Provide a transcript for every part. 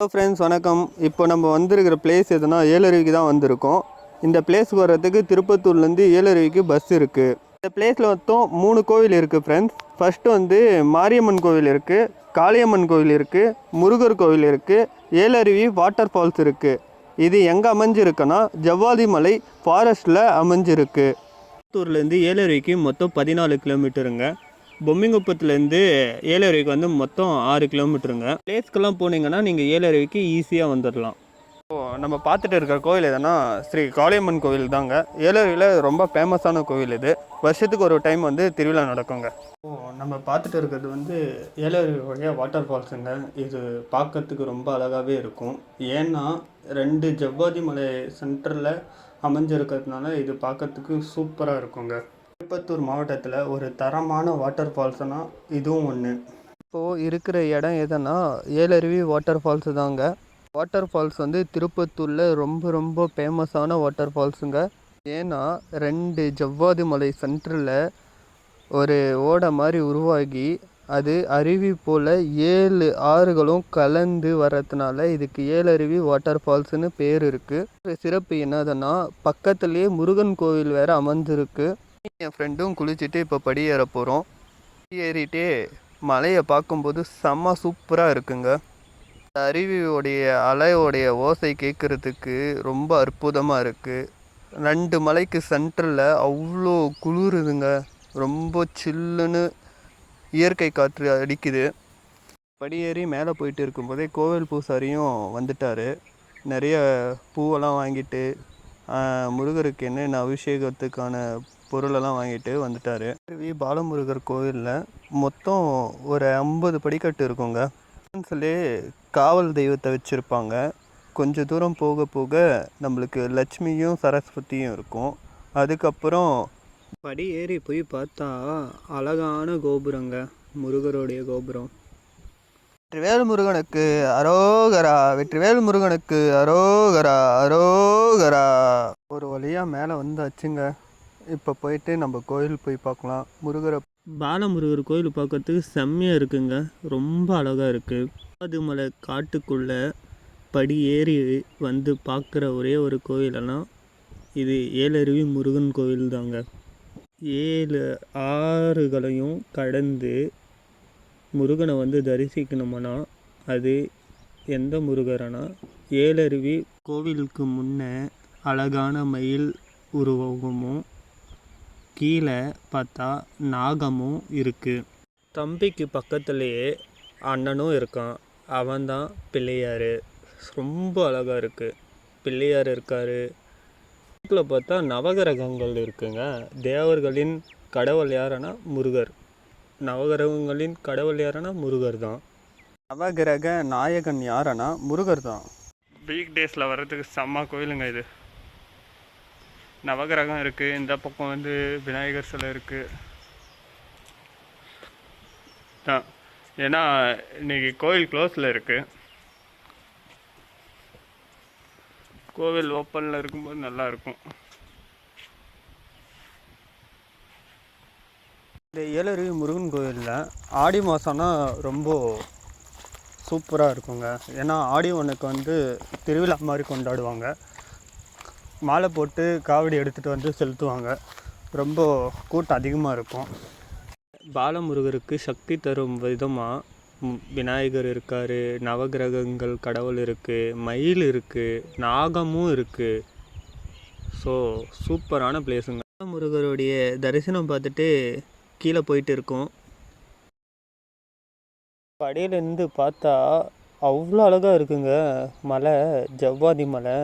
Hello friends வணக்கம். இப்போ நம்ம வந்திருக்கிற பிளேஸ் எதுனா ஏழருவிக்கு தான் வந்திருக்கோம். இந்த பிளேஸ்க்கு வர்றதுக்கு திருப்பத்தூர்லேருந்து ஏழருவிக்கு பஸ் இருக்குது இந்த பிளேஸில் மொத்தம் மூணு கோவில் இருக்குது ஃப்ரெண்ட்ஸ் ஃபஸ்ட்டு வந்து மாரியம்மன் கோவில் இருக்குது காளியம்மன் கோவில் இருக்குது முருகர் கோவில் இருக்குது ஏழருவி வாட்டர் ஃபால்ஸ் இருக்குது இது எங்கே அமைஞ்சிருக்குன்னா ஜவ்வாதி மலை ஃபாரஸ்ட்டில் அமைஞ்சிருக்கு. திருப்பத்தூர்லேருந்து ஏழருவிக்கு மொத்தம் பதினாலு கிலோமீட்டருங்க பொம்மிங்குப்பத்துலேருந்து ஏழருவிக்கு வந்து மொத்தம் ஆறு கிலோமீட்டருங்க. பிளேஸ்க்கெல்லாம் போனீங்கன்னா நீங்கள் ஏழருவிக்கு ஈஸியாக வந்துடலாம் ஓ நம்ம பார்த்துட்டு இருக்கிற கோவில் எதுனா ஸ்ரீ காளியம்மன் கோவில் தாங்க. ஏழருவியில் ரொம்ப ஃபேமஸான கோவில் இது. வருஷத்துக்கு ஒரு டைம் வந்து திருவிழா நடக்குங்க. ஓ நம்ம பார்த்துட்டு இருக்கிறது வந்து ஏழருவியோடைய வாட்டர் ஃபால்ஸுங்க இது பார்க்கறதுக்கு ரொம்ப அழகாகவே இருக்கும். ஏன்னா ரெண்டு ஜவ்வாதி மலை சென்டரில் அமைஞ்சிருக்கிறதுனால இது பார்க்கறதுக்கு சூப்பராக இருக்குங்க. திருப்பத்தூர் மாவட்டத்தில் ஒரு தரமான வாட்டர் ஃபால்ஸ்னால் இதுவும் ஒன்று இப்போது இருக்கிற இடம் எதுனா ஏழருவி வாட்டர் ஃபால்ஸு தாங்க. வாட்டர் ஃபால்ஸ் வந்து திருப்பத்தூரில் ரொம்ப ரொம்ப ஃபேமஸான வாட்டர் ஃபால்ஸுங்க ஏன்னா ரெண்டு ஜவ்வாது மலை சென்டரில் ஒரு ஓடை மாதிரி உருவாகி அது அருவி போல் ஏழு ஆறுகளும் கலந்து வர்றதுனால இதுக்கு ஏழருவி வாட்டர் ஃபால்ஸ்னு பேர் இருக்குது சிறப்பு என்னதுன்னா பக்கத்துலேயே முருகன் கோவில் வேறு அமர்ந்திருக்கு என் ஃப்ரெண்டும் குளிச்சுட்டு இப்போ படி ஏற போகிறோம் ஏறிட்டே மலையை பார்க்கும்போது செம்ம சூப்பராக இருக்குங்க. அருவியோடைய அலையோடைய ஓசை கேட்குறதுக்கு ரொம்ப அற்புதமாக இருக்குது ரெண்டு மலைக்கு சென்டரில் அவ்வளோ குளிருதுங்க. ரொம்ப சில்லுன்னு இயற்கை காற்று அடிக்குது. படியேறி மேலே போயிட்டு இருக்கும்போதே கோவில் பூசாரியும் வந்துட்டார். நிறைய பூவெல்லாம் வாங்கிட்டு முருகருக்கு என்னென்ன அபிஷேகத்துக்கான பொருளெல்லாம் வாங்கிட்டு வந்துட்டார். வி. பாலமுருகர் கோவிலில் மொத்தம் ஒரு ஐம்பது படிக்கட்டு இருக்குங்க. சொல்லி காவல் தெய்வத்தை வச்சுருப்பாங்க. கொஞ்சம் தூரம் போக போக நம்மளுக்கு லட்சுமியும் சரஸ்வதியும் இருக்கும். அதுக்கப்புறம் படி ஏறி போய் பார்த்தா அழகான கோபுரங்க. முருகருடைய கோபுரம். வெற்றிவேல் முருகனுக்கு அரோகரா வெற்றிவேல் முருகனுக்கு அரோகரா அரோகரா. ஒரு வழியாக மேலே வந்தாச்சுங்க. இப்போ போயிட்டு நம்ம கோயில் போய் பார்க்கலாம். முருகரை பாலமுருகர் கோயில் பார்க்கறதுக்கு செம்மையாக இருக்குங்க. ரொம்ப அழகாக இருக்குது அதுமலை காட்டுக்குள்ளே படி ஏறி வந்து பார்க்குற ஒரே ஒரு கோயிலெல்லாம் இது ஏழருவி முருகன் கோயில் தாங்க. ஏழு ஆறுகளையும் கடந்து முருகனை வந்து தரிசிக்கணுமானா அது எந்த முருகரனா? ஏழருவி கோவிலுக்கு முன்னே அழகான மயில் உருவமும் கீழே பார்த்தா நாகமும் இருக்குது தம்பிக்கு பக்கத்துலேயே அண்ணனும் இருக்கான். அவன்தான் பிள்ளையார். ரொம்ப அழகாக இருக்குது பிள்ளையார் இருக்கார். பக்கத்தில் பார்த்தா நவகிரகங்கள் இருக்குங்க. தேவர்களின் கடவுள் யாருன்னா முருகர். நவகிரகங்களின் கடவுள் யாருன்னா முருகர் தான் நவகிரக நாயகன் யாருன்னா முருகர் தான் வீக் டேஸில் வர்றதுக்கு செம்ம கோயிலுங்க இது. நவகிரகம் இருக்குது இந்த பக்கம் வந்து விநாயகர் சிலை இருக்குது தான் ஏன்னா இன்னைக்கு கோயில் க்ளோஸில் இருக்குது கோவில் ஓப்பனில் இருக்கும்போது நல்லாயிருக்கும் இந்த ஏழருவி முருகன் கோயிலில் ஆடி மாதம்னா ரொம்ப சூப்பராக இருக்குங்க. ஏன்னா ஆடி ஒன்றுக்கு வந்து திருவிழா மாதிரி கொண்டாடுவாங்க. மாலை போட்டு காவடி எடுத்துகிட்டு வந்து செலுத்துவாங்க. ரொம்ப கூட்டம் அதிகமாக இருக்கும். பாலமுருகருக்கு சக்தி தரும் விதமாக விநாயகர் இருக்கார் நவகிரகங்கள் கடவுள் இருக்குது மயில் இருக்குது நாகமும் இருக்குது ஸோ சூப்பரான பிளேஸுங்க பாலமுருகருடைய தரிசனம் பார்த்துட்டு கீழே போயிட்டு இருக்கோம். படியிலேருந்து பார்த்தா அவ்வளோ அழகாக இருக்குங்க. மலை ஜவ்வாதி மலை.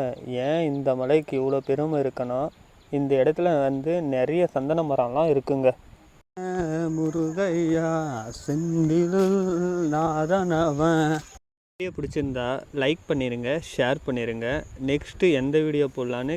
ஏன் இந்த மலைக்கு இவ்வளோ பெருமை இருக்குன்னா இந்த இடத்துல வந்து நிறைய சந்தன மரம்லாம் இருக்குங்க. முருகையா செந்தில் நாதனவன். வீடியோ பிடிச்சிருந்தா லைக் பண்ணிடுங்க ஷேர் பண்ணிடுங்க நெக்ஸ்ட்டு எந்த வீடியோ போடலான்னு